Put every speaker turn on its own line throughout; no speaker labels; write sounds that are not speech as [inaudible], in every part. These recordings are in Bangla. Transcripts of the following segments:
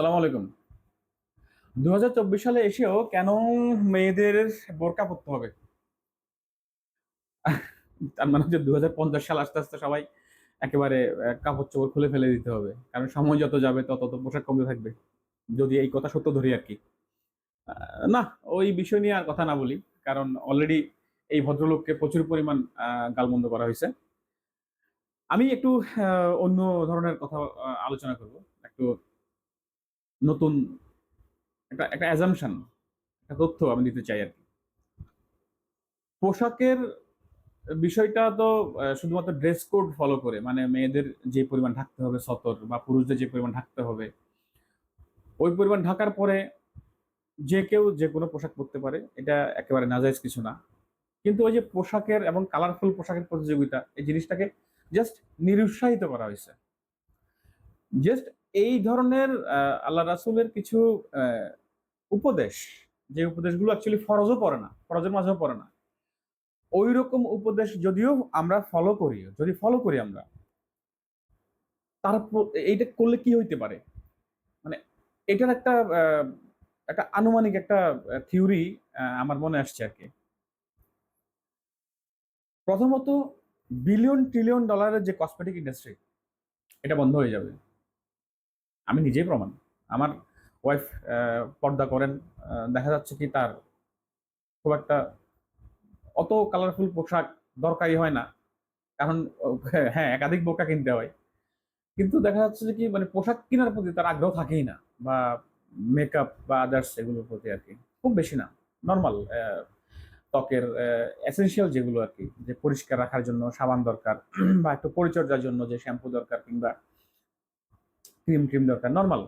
সালাম আলাইকুম। দু হাজার চব্বিশ সালে এসেও কেন মেয়েদের বোরকা পরতে হবে? তার মানে হচ্ছে দু সাল আস্তে আস্তে সবাই একেবারে কাপড় চোপড় খুলে ফেলে দিতে হবে। কারণ সময় যত যাবে, তত তত পোশাক কমতে থাকবে। যদি এই কথা সত্য ধরি আর কি। না, ওই বিষয় নিয়ে আর কথা না বলি। কারণ অলরেডি এই ভদ্রলোককে প্রচুর পরিমাণ গালমন্দ করা হয়েছে। আমি একটু অন্য ধরনের কথা আলোচনা করব। একটু নতুন একটা একটা অ্যাজামশন একটা তথ্য আমি দিতে চাই আর কি। পোশাকের বিষয়টা তো শুধুমাত্র ড্রেস কোড ফলো করে মানে মেয়েদের যে পরিমাণ ঢাকতে হবে, সতর বা পুরুষদের যে পরিমাণ ঢাকতে হবে, ওই পরিমাণ ঢাকার পরে যে কেউ যে কোনো পোশাক পরতে পারে, এটা একেবারে নাজাইজ কিছু না। কিন্তু ওই যে পোশাকের এবং কালারফুল পোশাকের প্রতিযোগিতা, এই জিনিসটাকে জাস্ট নিরুৎসাহিত করা হয়েছে। জাস্ট এই ধরনের আল্লাহ রাসূলের কিছু উপদেশ, যে উপদেশগুলো অ্যাকচুয়ালি ফরজও পড়ে না, ফরজের মাঝেও পড়ে না ওই রকম উপদেশ যদিও আমরা ফলো করি, যদি ফলো করি আমরা, তার এইটা করলে কি হইতে পারে? মানে এটার একটা একটা আনুমানিক একটা থিওরি আমার মনে আসছে আর কি। প্রথমত বিলিয়ন ট্রিলিয়ন ডলারের যে কসমেটিক ইন্ডাস্ট্রি এটা বন্ধ হয়ে যাবে। আমি নিজেই প্রমাণ। আমার ওয়াইফ পর্দা করেন দেখা যাচ্ছে কি তার খুব একটা অত কালারফুল পোশাক দরকারই হয় না। কারণ [laughs] হ্যাঁ একাধিক বোকা কিনতে হয়। কিন্তু দেখা যাচ্ছে যে কি মানে পোশাক কেনার প্রতি তার আগ্রহ থাকেই না, বা মেকআপ বা আদার্স এগুলোর প্রতি আর কি। খুব বেশি না নর্মাল ত্বকের এসেনশিয়াল যেগুলো আর কি, যে পরিষ্কার রাখার জন্য সাবান দরকার, [clears throat] বা একটু পরিচর্যার জন্য যে শ্যাম্পু দরকার কিংবা ক্রিম ক্রিম দরকার নর্মাল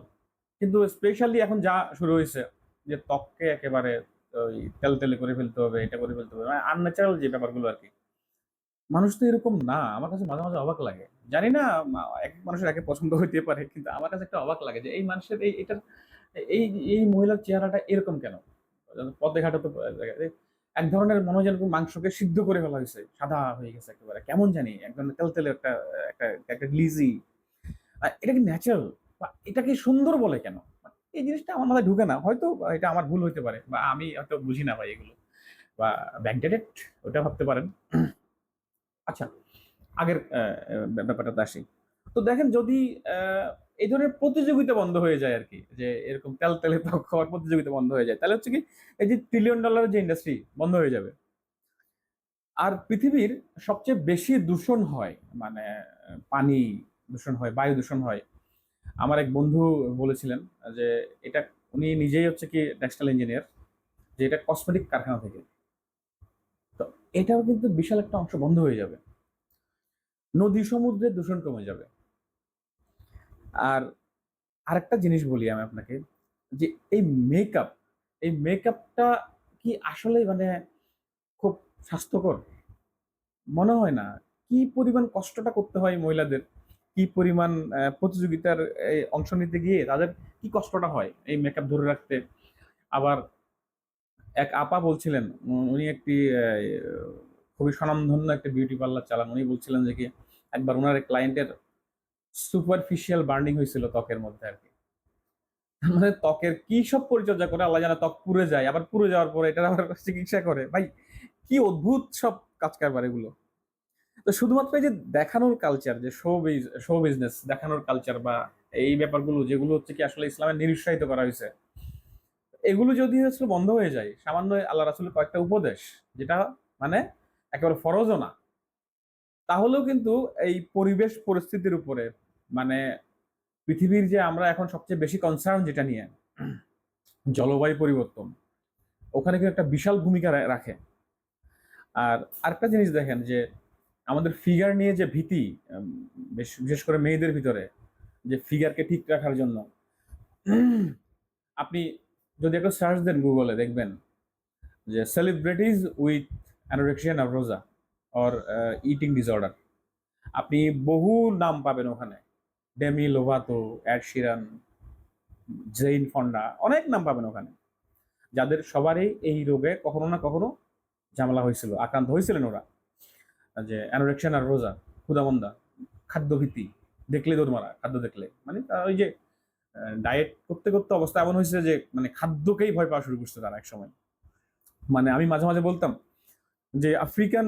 কিন্তু স্পেশালি এখন যা শুরু হয়েছে, যে ত্বককে একেবারে, ওই তেল তেলে করে ফেলতে হবে, এটা করে ফেলতে হবে আনন্যাচারাল যে ব্যাপারগুলো আর কি। মানুষ তো এরকম না, আমার কাছে মাঝে মাঝে অবাক লাগে। জানি না এক, মানুষের একে পছন্দ হইতে পারে, কিন্তু আমার কাছে একটা অবাক লাগে যে এই মানুষের এই, এটার, এই এই মহিলার চেহারাটা এরকম কেন? পথে ঘাটে তো এক ধরনের মনে হয় মাংসকে সিদ্ধ করে ফেলা হয়েছে, সাদা হয়ে গেছে একেবারে। কেমন জানি, এক ধরনের তেল তেলে একটা একটা একটা গ্লিজি এটা কি ন্যাচারাল বা এটাকে সুন্দর বলে কেন? এই জিনিসটা আমার মাথায় ঢুকে না। হয়তো এটা আমার ভুল হইতে পারে বা আমি হয়তো বুঝি না ভাই এগুলো। বা ব্যাকডেটেড ওটা ভাবতে পারেন। আচ্ছা আগের ব্যাপারটাতে আসি। তো দেখেন যদি এই ধরনের প্রতিযোগিতা বন্ধ হয়ে যায় আর কি, যে এরকম তেল তেলে খাওয়ার প্রতিযোগিতা বন্ধ হয়ে যায়, তাহলে হচ্ছে কি এই যে ট্রিলিয়ন ডলারের যে ইন্ডাস্ট্রি বন্ধ হয়ে যাবে। আর পৃথিবীর সবচেয়ে বেশি দূষণ হয় মানে পানি দূষণ হয়, বায়ু দূষণ হয়। আমার এক বন্ধু বলেছিলেন যে এটা উনি নিজেই হচ্ছে কি টেক্সটাইল ইঞ্জিনিয়ার যে এটা কসমেটিক কারখানা থেকে। তো এটাও কিন্তু বিশাল একটা অংশ বন্ধ হয়ে যাবে। নদী সমুদ্রে দূষণ কমে যাবে। আর আরেকটা জিনিস বলি আমি আপনাকে, যে এই মেকআপ এই মেকআপটা কি আসলে মানে খুব স্বাস্থ্যকর? মনে হয় না। কি পরিমাণ কষ্টটা করতে হয় মহিলাদের? কি পরিমাণ প্রতিযোগিতার অংশ নিতে গিয়ে তাদের কি কষ্টটা হয় এই মেকআপ ধরে রাখতে? আবার এক আপা বলছিলেন উনি একটি খুবই স্বনামধন্য একটা বিউটি পার্লার চালান। উনি বলছিলেন যে কি, একবার ওনার ক্লায়েন্টের সুপারফিশিয়াল বার্নিং হয়েছিল ত্বকের মধ্যে আর কি। মানে ত্বকের কি সব পরিচর্যা করে, আল্লাহ জানা ত্বক পুড়ে যায়, আবার পুড়ে যাওয়ার পরে এটা আবার চিকিৎসা করে। ভাই, কি অদ্ভুত সব কাজ কারবার এগুলো। তো শুধুমাত্র এই যে দেখানোর কালচার যে শো শো বিজনেস দেখানোর কালচার বা এই ব্যাপারগুলো, যেগুলো হচ্ছে কি আসলে ইসলামের নিরুৎসাহিত করা হয়েছে, এগুলো যদি আসলে বন্ধ হয়ে যায়, সামান্য আল্লাহ রাসুলের কয়েকটা উপদেশ, যেটা মানে একেবারে ফরজও না, তাহলেও কিন্তু এই পরিবেশ পরিস্থিতির উপরে মানে পৃথিবীর যে আমরা এখন সবচেয়ে বেশি কনসার্ন যেটা নিয়ে, জলবায়ু পরিবর্তন, ওখানে কিন্তু একটা বিশাল ভূমিকা রাখে। আর আরেকটা জিনিস দেখেন যে আমাদের ফিগার নিয়ে যে ভীতি বেশ- বিশেষ করে মেয়েদের ভিতরে, যে ফিগারকে ঠিক রাখার জন্য। আপনি যদি একটা সার্চ দেন গুগলে দেখবেন যে celebrities with anorexia nervosa or eating disorder আপনি বহু নাম পাবেন ওখানে। Demi Lovato Ed Sheeran Jane Fonda অনেক নাম পাবেন ওখানে। যাদের সবারই এই রোগে কখনো না কখনো ঝামেলা হয়েছিল, আক্রান্ত হয়েছিলেন ওরা। যে অ্যানোরেক্সিয়া নার্ভোজা ক্ষুদামন্দা, খাদ্যভীতি, দেখলে দৌড় মারা, খাদ্য দেখলে। মানে তারা ওই যে ডায়েট করতে করতে অবস্থা এমন হয়েছে যে মানে খাদ্যকেই ভয় পাওয়া শুরু করছে তারা এক সময় মানে আমি মাঝে মাঝে বলতাম যে, আফ্রিকান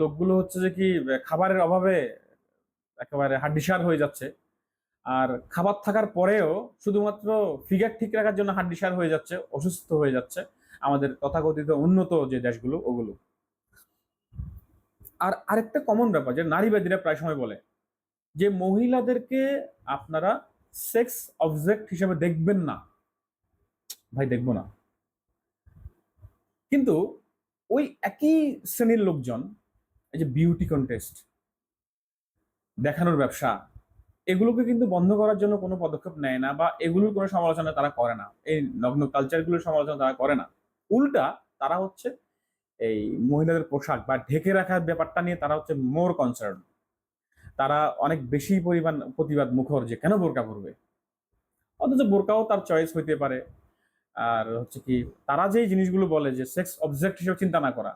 লোকগুলো হচ্ছে যে কি, খাবারের অভাবে একেবারে হাড্ডিসার হয়ে যাচ্ছে। আর খাবার থাকার পরেও শুধুমাত্র ফিগার ঠিক রাখার জন্য হাড্ডিসার হয়ে যাচ্ছে, অসুস্থ হয়ে যাচ্ছে। আমাদের তথাকথিত উন্নত যে দেশগুলো, ওগুলো। আর আরেকটা কমন ব্যাপার যে নারীবাদীরা প্রায় সময় বলে, যে মহিলাদেরকে আপনারা সেক্স অবজেক্ট হিসেবে দেখবেন না। ভাই, দেখব না। কিন্তু ওই একই শ্রেণির লোকজন, এই যে বিউটি কন্টেস্ট দেখানোর ব্যবসা, এগুলোকে কিন্তু বন্ধ করার জন্য কোনো পদক্ষেপ নেয় না বা এগুলোর কোনো সমালোচনা তারা করে না। এই নগ্ন কালচারগুলোর সমালোচনা তারা করে না। উল্টা তারা হচ্ছে এই মহিলাদের পোশাক বা ঢেকে রাখার ব্যাপারটা নিয়ে তারা হচ্ছে মোর কনসার্ন তারা অনেক বেশি পরিমাণ প্রতিবাদ মুখর যে কেন বোরকা পরবে? অথচ বোরকাও তার চয়েস হইতে পারে। আর হচ্ছে কি, তারা যেই জিনিসগুলো বলে যে সেক্স অবজেক্ট হিসেবে চিন্তা না করা,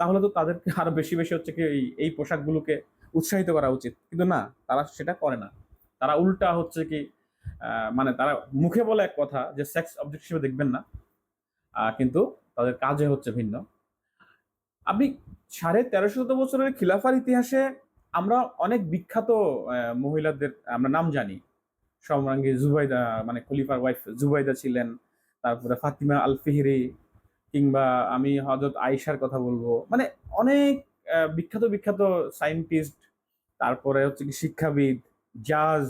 তাহলে তো তাদেরকে আরও বেশি বেশি হচ্ছে কি এই এই পোশাকগুলোকে উৎসাহিত করা উচিত। কিন্তু না, তারা সেটা করে না। তারা উল্টা হচ্ছে কি মানে তারা মুখে বলে এক কথা যে সেক্স অবজেক্ট হিসেবে দেখবেন না। কিন্তু তাদের কাজে হচ্ছে ভিন্ন। আপনি সাড়ে তেরোশো শত বছরের খিলাফার ইতিহাসে আমরা অনেক বিখ্যাত মহিলাদের, আমরা নাম জানি। সম্রাঙ্গী জুবাইদা মানে খলিফার ওয়াইফ জুবাইদা ছিলেন, তারপরে ফাতিমা আল ফিহরি কিংবা আমি হজরত আয়েশার কথা বলব। মানে অনেক বিখ্যাত বিখ্যাত সায়েন্টিস্ট তারপরে হচ্ছে কি শিক্ষাবিদ জাজ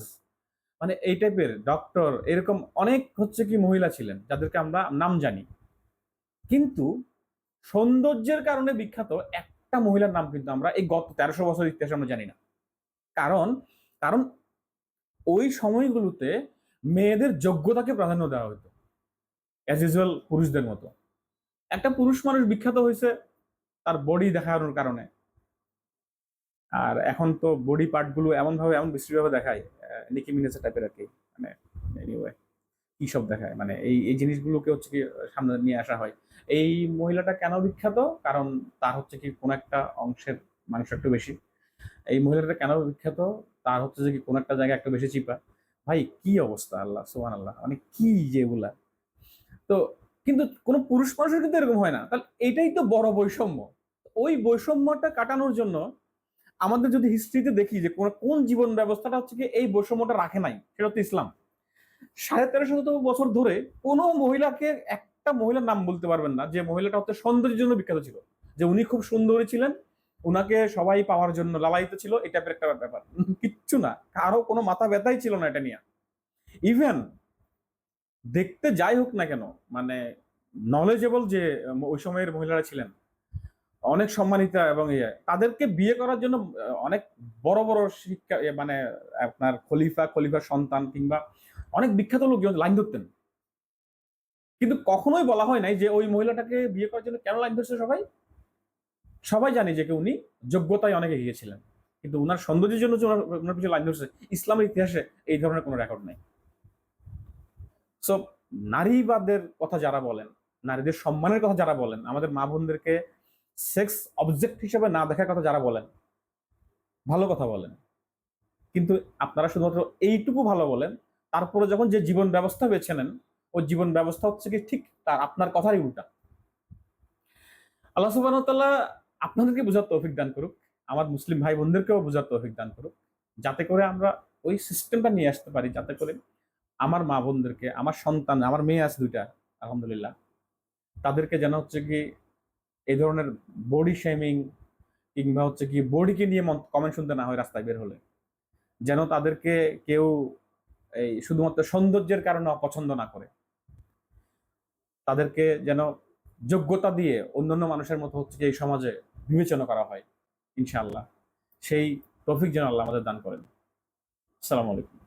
মানে এই টাইপের ডক্টর এরকম অনেক হচ্ছে কি মহিলা ছিলেন, যাদেরকে আমরা নাম জানি। কিন্তু সৌন্দর্যের কারণে বিখ্যাত একটা মহিলার নাম কিন্তু আমরা এই গত তেরোশো বছর ইতিহাসে আমরা জানি না। কারণ কারণ ওই সময়গুলোতে মেয়েদের যোগ্যতাকে প্রাধান্য দেওয়া হতো অ্যাজ ইউজুয়াল পুরুষদের মতো। একটা পুরুষ মানুষ বিখ্যাত হয়েছে, তার বডি দেখানোর কারণে। আর এখন তো বডি পার্টগুলো এমন ভাবে এমন বিশ্রীভাবে দেখায় নিকি মিনেসের টাইপের আর কি মানে এনিওয়ে কি সব দেখায়? মানে এই এই জিনিসগুলোকে হচ্ছে কি সামনে নিয়ে আসা হয়। এই মহিলাটা কেন বিখ্যাত? কারণ তার হচ্ছে কি কোন একটা অংশের মাংস একটু বেশি। এই মহিলাটা কেন বিখ্যাত? তার হচ্ছে যে কি কোন একটা জায়গায় একটু বেশি চিপা। ভাই, কি অবস্থা আল্লাহ সোহান আল্লাহ মানে কি যেগুলা তো কিন্তু কোনো পুরুষ মানুষের কিন্তু এরকম হয় না। তাহলে এটাই তো বড় বৈষম্য। ওই বৈষম্যটা কাটানোর জন্য আমাদের যদি হিস্ট্রিতে দেখি যে কোন কোন জীবন ব্যবস্থাটা হচ্ছে কি এই বৈষম্যটা রাখে নাই, সেটা হচ্ছে ইসলাম। সাড়ে তেরোশো শত বছর ধরে কোনো মহিলাকে একটা মহিলার নাম বলতে পারবেন না, যে মহিলাটা হচ্ছে সৌন্দর্যের জন্য বিখ্যাত ছিল। যে উনি খুব সুন্দরী ছিলেন, উনাকে সবাই পাওয়ার জন্য লালায়িত ছিল এটা একটা ব্যাপার। কিচ্ছু না, কারও কোনো মাথা ব্যথাই ছিল না এটা নিয়ে। ইভেন দেখতে যাই হোক না কেন মানে নলেজেবল যে ওই সময়ের মহিলারা ছিলেন, অনেক সম্মানিতা এবং ইয়ে তাদেরকে বিয়ে করার জন্য অনেক বড় বড় শিক্ষা মানে আপনার খলিফা, খলিফার সন্তান কিংবা অনেক বিখ্যাত লোকজন লাইন ধরতেন। কিন্তু কখনোই বলা হয় নাই যে ওই মহিলাটাকে বিয়ে করার জন্য কেন লাইন ধরছে সবাই? সবাই জানে যে উনি যোগ্যতায় অনেক এগিয়ে ছিলেন। কিন্তু উনার সৌন্দর্যের জন্য ওনার ওনার পিছনে লাইন ধরছে, ইসলামের ইতিহাসে এই ধরনের কোনো রেকর্ড নেই। সো নারীবাদের কথা যারা বলেন, নারীদের সম্মানের কথা যারা বলেন, আমাদের মা বোনদেরকে সেক্স অবজেক্ট হিসেবে না দেখার কথা যারা বলেন, ভালো কথা বলেন। কিন্তু আপনারা শুধুমাত্র এইটুকু ভালো বলেন, তারপরে যখন যে জীবন ব্যবস্থা বেছে নেন ওই জীবন ব্যবস্থা হচ্ছে কি ঠিক তার আপনার কথারই উল্টা। আল্লাহ সুবাহ আপনাদেরকে বোঝার তৌফিক দান করুক, আমার মুসলিম ভাই বোনদেরকেও বোঝার তৌফিক দান করুক, যাতে করে আমরা ওই সিস্টেমটা নিয়ে আসতে পারি, যাতে করে আমার মা বোনদেরকে, আমার সন্তান, আমার মেয়ে আছে দুইটা, আলহামদুলিল্লাহ, তাদেরকে যেন হচ্ছে কি এই ধরনের বডি শেমিং কিংবা হচ্ছে কি বডিকে নিয়ে কমেন্ট শুনতে না হয় রাস্তায় বের হলে, যেন তাদেরকে কেউ এই শুধুমাত্র সৌন্দর্যের কারণে অপছন্দ না করে। তাদেরকে যেন যোগ্যতা দিয়ে অন্যান্য মানুষের মতো হচ্ছে এই সমাজে বিবেচনা করা হয়, ইনশাআল্লাহ। সেই তৌফিক যেন আল্লাহ আমাদের দান করেন। আসসালামু আলাইকুম।